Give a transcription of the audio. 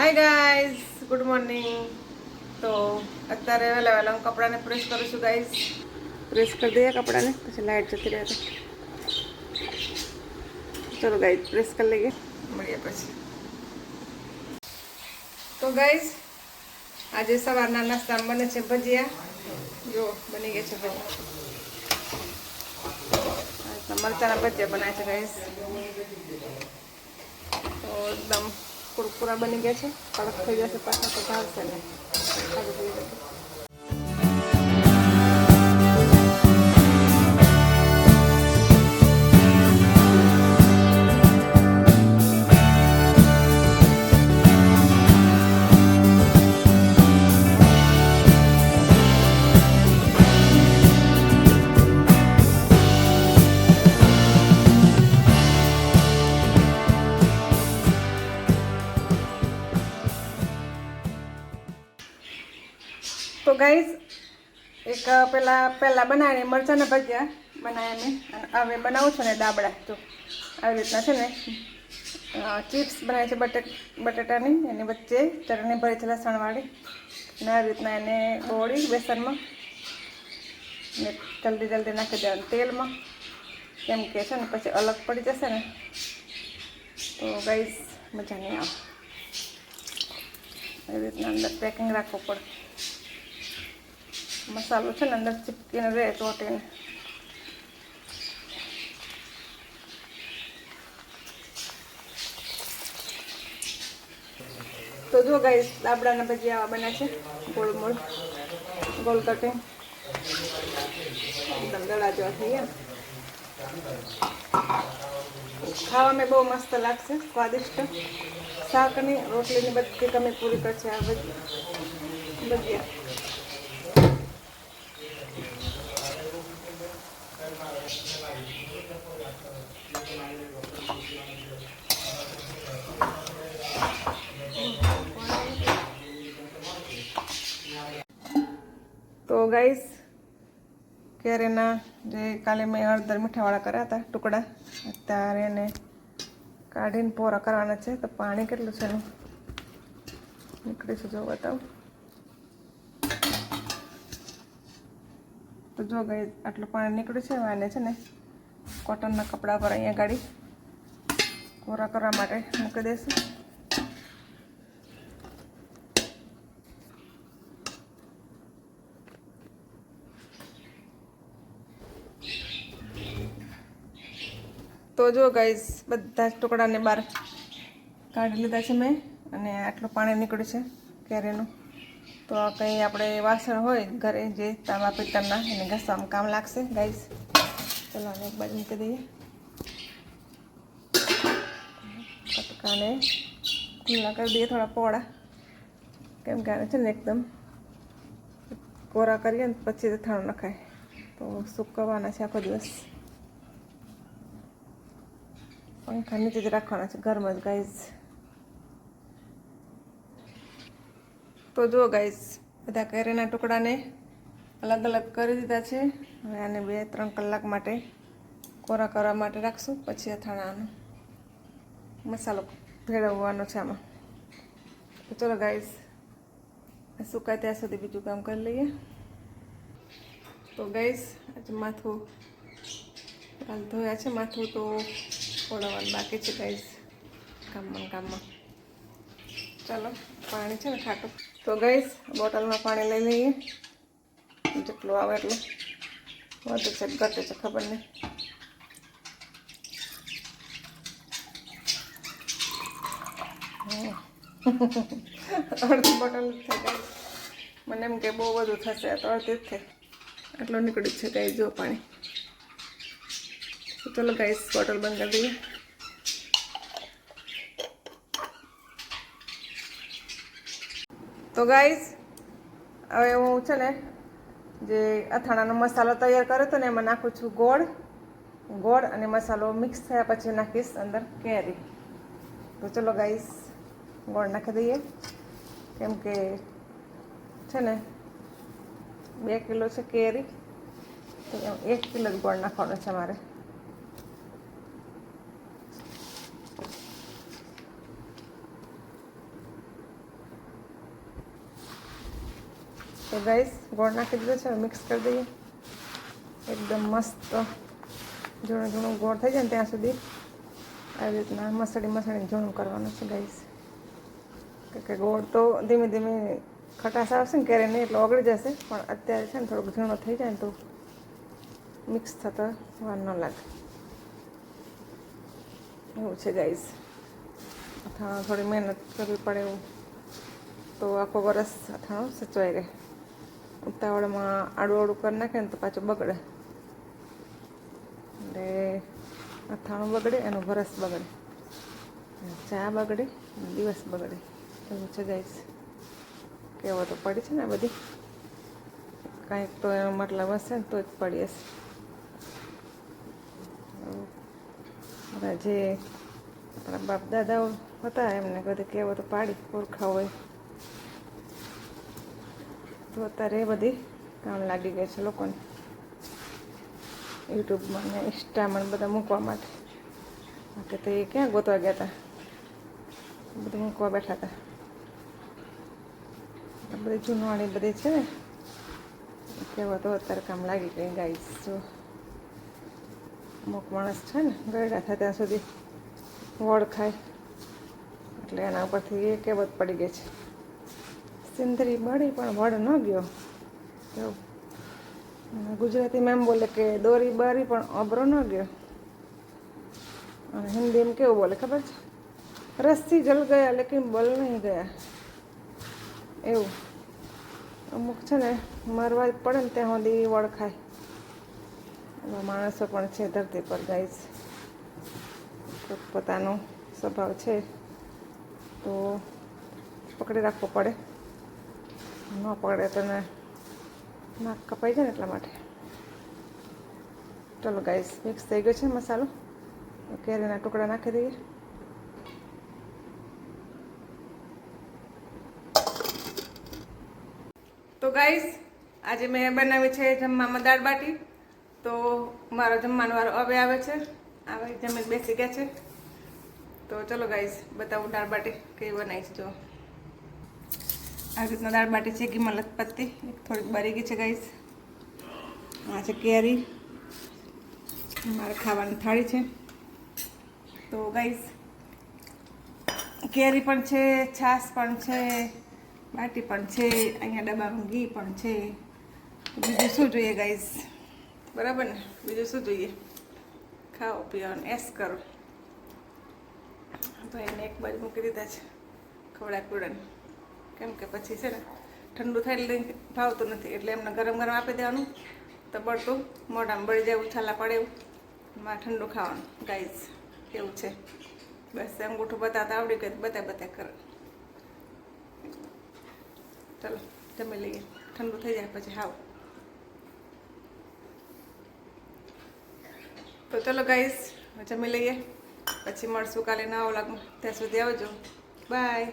Hi guys good morning તો અત્યારે વહેલા વહેલા હું કપડાને પ્રેસ કરું છું ગાઈઝ પ્રેસ કરી દઈએ કપડાને, પછી લાઇટ જતી રહે ચલો ગાઈઝ પ્રેસ કરી લઈએ. મળીએ પછી. તો ગાઈઝ આજે સવારના નાસ્તામાં બને છે ભજીયા. જો, બની ગયા છે ભજીયા. મરચાના ભજીયા બનાવે છે ગાઈઝ તો એકદમ કુરકુરા બની ગયા છે કડક થઈ જશે પાછા તો ભાવશે ને સારું ગાઈઝ એક પેલા પહેલાં બનાવીને મરચાંના ભજીયા બનાવ્યા મેં અને હવે બનાવું છું ને દાબડા તો આવી રીતના છે ને ચિપ્સ બનાવે છે બટેટ બટેટાની, એની વચ્ચે ચટણી ભરી છે લસણવાળી. અને આવી રીતના એને બોળી બેસનમાં ને જલ્દી જલ્દી નાખી દેવાનું તેલમાં. કેમ કે છે ને, પછી અલગ પડી જશે ને. તો ગાઈઝ મજા નહીં આવે. એવી રીતના અંદર પેકિંગ રાખવું પડે. મસાલો છે ને અંદર ચીપકીને રહે ચોટીને તો જો ગાઈ લાબડાના ભજીયા આવા બન્યા છે. ગોળ મોળ ગોળ કટિંગ. એકદમ દડા જેવા થઈ ગયા. ખાવામાં બહુ મસ્ત લાગશે, સ્વાદિષ્ટ. શાકની રોટલીની બધી કમી પૂરી કરશે આ બધી ભજીયા. તો ગાઈસ કેરીના જે કાલે મેં હળદર મીઠાવાળા કર્યા હતા, ટુકડા, અત્યારે એને કાઢીને પોરા કરવાના છે, તો પાણી કેટલું છે એનું? નીકળીશું જો બતાવું. તો જો ગઈ આટલું પાણી નીકળ્યું છે આને છે ને કોટનના કપડા પર અહીંયા ગાડી કોરા કરવા માટે મૂકી દઈશું. તો જો ગાઈસ બધા જ ટુકડાને બહાર કાઢી લીધા છે મેં અને આટલું પાણી નીકળ્યું છે કેરીનું. તો આ કંઈ આપણે વાસણ હોય ઘરે જે તાંબા પિત્તળના, એને ઘસવામાં કામ લાગશે. ગાઈસ ચલો આને એક બાજુ મૂકી દઈએ. કટકાને ખુલ્લા કરી દઈએ થોડા પોળા કેમ કે આને છે ને એકદમ કોરા કરીએ ને પછી થાણું નખાય. તો સુકવવાના છે આખો દિવસ. પંખા નીચે જ રાખવાના છે, ઘરમાં જ ગાઈઝ તો જો ગાઈસ બધા કેરીના ટુકડાને અલગ અલગ કરી દીધા છે. હવે આને બે ત્રણ કલાક માટે કોરા કરવા માટે રાખશું, પછી અથાણાનો મસાલો ભેળવવાનો છે આમાં. તો ચલો ગાઈસ સુકાય ત્યાં સુધી બીજું કામ કરી લઈએ. તો ગાઈસ આજે માથું હાલ ધોયા છે, માથું તો ઓળવવાનું બાકી છે ગાઈસ કામમાં કામમાં. ચાલો, પાણી છે ને ખાટું. તો ગઈશ બોટલમાં પાણી લઈ લઈએ જેટલું આવે એટલું વધુ છે ઘટે છે ખબર નહીં અડધી બોટલ છે ગાઈસ મને એમ કે બહુ બધું થશે તો અડધી જ થઈ આટલું નીકળ્યું છે ગાઈ જો પાણી તો ચલો ગાઈસ બોટલ બંધ કરી દઈએ તો ગાઈસ હવે હું છે ને જે અથાણાનો મસાલો તૈયાર કર્યો હતો ને એમાં નાખું છું ગોળ. ગોળ અને મસાલો મિક્સ થયા પછી નાખીશ અંદર કેરી. તો ચલો ગાઈસ ગોળ નાખી દઈએ. કેમ કે છે ને બે કિલો છે કેરી. તો એક કિલો જ ગોળ નાખવાનો છે મારે. તો ગાઈસ ગોળ નાખી દીધો છે મિક્સ કરી દઈએ. એકદમ મસ્ત ઝૂણું ઝૂણું ગોળ થઈ જાય ને ત્યાં સુધી. આવી રીતના મસળી મસળીને ઝૂણું કરવાનું છે ગાઈસ કે ગોળ તો ધીમે ધીમે ખટાશ આવશે ને ક્યારે નહીં, એટલે ઓગળી જશે. પણ અત્યારે છે ને થોડોક ઝીણો થઈ જાય ને તો મિક્સ થતો વાર ન લાગે. એવું છે ગાઈસ અથાણું થોડી મહેનત કરવી પડે એવું. તો આખો વરસ અથાણું સચવાઈ રહે. ઉતાવળમાં આડું આડું કરી નાખે ને તો પાછું બગડે. એટલે અથાણું બગડે, એનું વરસ બગડે. ચા બગડે દિવસ બગડે. એવું છે ગાઈસ. કેવો તો પડી છે ને બધી? કાંઈક તો એનો મતલબ હશે ને તો જ પડી હશે. બધા જે આપણા બાપ દાદાઓ હતા એમને બધી કહેવો તો પાડી ઓળખા હોય. તો અત્યારે બધી કામ લાગી ગઈ છે લોકોને. યુટ્યુબમાં ને ઇન્સ્ટામાં બધા મૂકવા માટે. બાકી તો એ ક્યાં ગોતવા ગયા હતા બધું મૂકવા બેઠા હતા બધી જૂનવાણી બધી છે ને. કહેવા તો અત્યારે કામ લાગી ગઈ ગાઈસ જો અમુક માણસ છે ને ગરડા થાય ત્યાં સુધી વડ ખાય એટલે એના ઉપરથી એ કહેવત પડી ગઈ છે. સિંદરી બળી પણ વડ ન ગયો. અને ગુજરાતીમાં એમ બોલે કે દોરી બારી પણ અબરો ન ગયો. અને હિન્દીમાં કેવું બોલે ખબર છે? રસ્સી જલ ગયા લેકિન બલ નહીં ગયા. એવું. અમુક છે ને મરવા પડે ને ત્યાં સુધી વળખાય એવા માણસો પણ છે ધરતી પર ગાઈસ પોતાનો સ્વભાવ છે. તો પકડી રાખવો પડે. ન પકડે તને. નાક કપાઈ જાય ને એટલા માટે. ચલો ગાઈસ મિક્સ થઈ ગયો છે મસાલો. કેરીના ટુકડા નાખી દઈએ. તો ગાઈસ આજે મેં બનાવી છે જમવામાં દાળ બાટી. તો મારો જમવાનો વારો હવે આવે છે. આવે જમીન બેસી ગયા છે. તો ચલો ગાઈસ બતાવું દાળ બાટી કેવી બનાવીશ જો. આવી રીતના દાળ બાટી છે, ઘીમાં એક થોડીક બારી ગઈ છે ગાઈસ આ છે કેરી. મારે ખાવાની થાળી છે. તો ગાઈસ કેરી પણ છે, છાશ પણ છે, બાટી પણ છે, અહીંયા ડબ્બામાં ઘી પણ છે. બીજું શું જોઈએ ગાઈસ બરાબર ને? બીજું શું જોઈએ? ખાઓ, પીઓ અને એસ કરો. તો એને એક બાજુ મૂકી દીધા છે ખવડા કુડાને કેમ કે પછી છે ને ઠંડુ થાય એટલે ભાવતું નથી. એટલે એમને ગરમ ગરમ આપી દેવાનું તો બળતું મોઢામાં બળી જાય ઉછાલા પડે એવું, એમાં ઠંડુ ખાવાનું. ગાઈસ, એવું છે. બસ અંગૂઠું બતાવતા આવડી ગયું બતા બતા કરે. ચલો, જમી લઈએ. ઠંડુ થઈ જાય પછી હાવ. તો ચલો ગાઈસ, જમી લઈએ. પછી મળશું કાલે નવા વ્લોગમાં. ત્યાં સુધી આવજો. Bye.